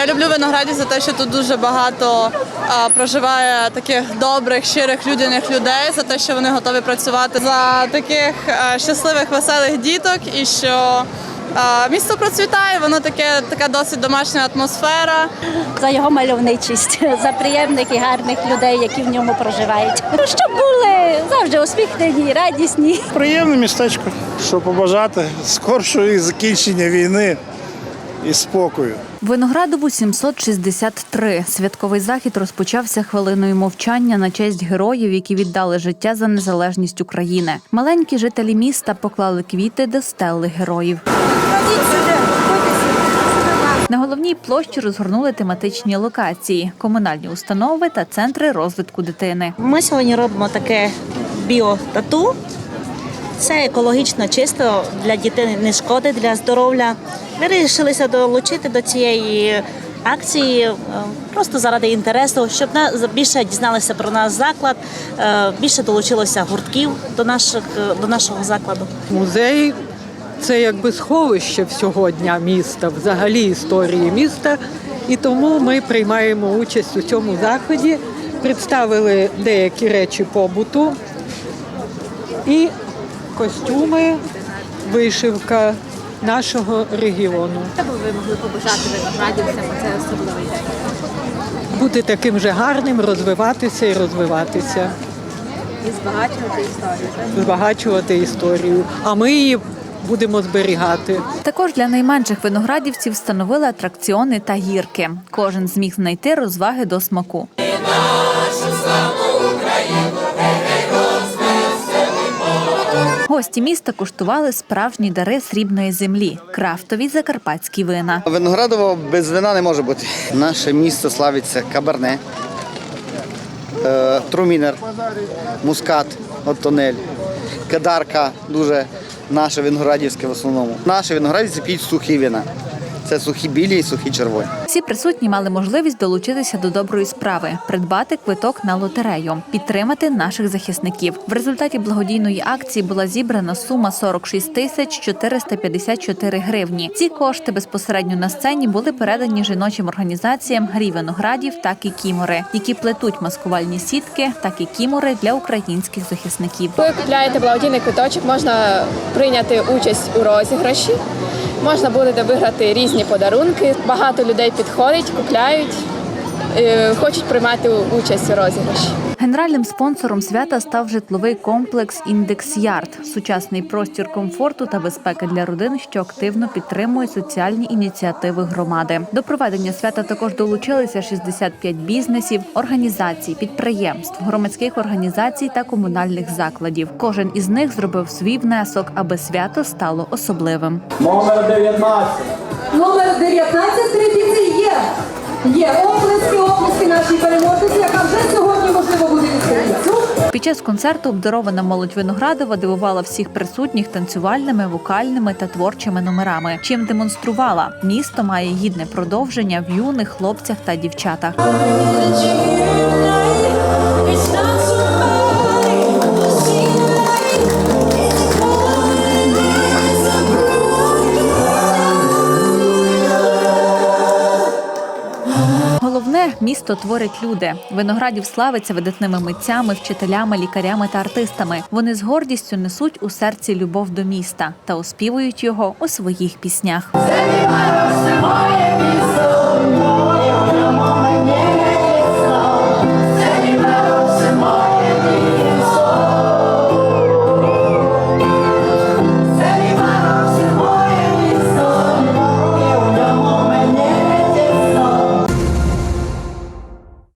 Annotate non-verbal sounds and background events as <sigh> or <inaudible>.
Я люблю виноградів за те, що тут дуже багато а, проживає таких добрих, щирих, людяних людей, за те, що вони готові працювати за таких а, щасливих, веселих діток, і що а, місто процвітає, воно таке, така досить домашня атмосфера. за його мальовничість, <laughs> за приємних і гарних людей, які в ньому проживають. Ну, Щоб були завжди усміхнені, радісні. Приємне містечко, що побажати скоршого закінчення війни і спокою. Виноградову 763. Святковий захід розпочався хвилиною мовчання на честь героїв, які віддали життя за незалежність України. Маленькі жителі міста поклали квіти до стели героїв. На головній площі розгорнули тематичні локації, комунальні установи та центри розвитку дитини. Ми сьогодні робимо таке біотату. Це екологічно чисто для дітей не шкоди для здоров'я. Вирішилися долучити до цієї акції е, просто заради інтересу, щоб більше дізналися про наш заклад, е, більше долучилося гуртків до наших е, до нашого закладу. Музей це якби сховище всього дня міста, взагалі історії міста. І тому ми приймаємо участь у цьому заході, представили деякі речі побуту і костюми, вишивка нашого регіону. Що би ви могли побажати виноградівцям у цей особливий день? Бути таким же гарним, розвиватися і розвиватися, І збагачувати історію. збагачувати історію. А ми її будемо зберігати. Також для найменших виноградівців встановили атракціони та гірки. Кожен зміг знайти розваги до смаку. Гості міста куштували справжні дари срібної землі крафтові закарпатські вина. Виноградово без вина не може бути. Наше місто славиться кабарне, е, трумінер, мускат, тонель, кадарка дуже наше виноградівське в основному. Наші виноградівці п'ють сухі вина. Це сухі білі і сухі червоні. Всі присутні мали можливість долучитися до доброї справи, придбати квиток на лотерею, підтримати наших захисників. В результаті благодійної акції була зібрана сума 46 тисяч 454 гривні. Ці кошти безпосередньо на сцені були передані жіночим організаціям Грій виноградів та кікімори, які плетуть маскувальні сітки та кікімори для українських захисників. Ви купляєте благодійний квиточок, можна прийняти участь у розіграші, можна буде виграти різні подарунки. Багато людей підходять, купляють, е, хочуть приймати участь у розіграші. Генеральним спонсором свята став житловий комплекс Індекс Ярд, сучасний простір комфорту та безпеки для родин, що активно підтримує соціальні ініціативи громади. До проведення свята також долучилися 65 бізнесів, організацій, підприємств, громадських організацій та комунальних закладів. Кожен із них зробив свій внесок, аби свято стало особливим. Номер 19. Номер 19 третій є. Є оплески, оплески нашій переможниці, яка вже сьогодні. Під час концерту обдарована молодь Виноградова дивувала всіх присутніх танцювальними, вокальними та творчими номерами. Чим демонструвала місто має гідне продовження в юних хлопцях та дівчатах. Головне місто творять люди. Виноградів славиться видатними митцями, вчителями, лікарями та артистами. Вони з гордістю несуть у серці любов до міста та оспівують його у своїх піснях. Моє місто.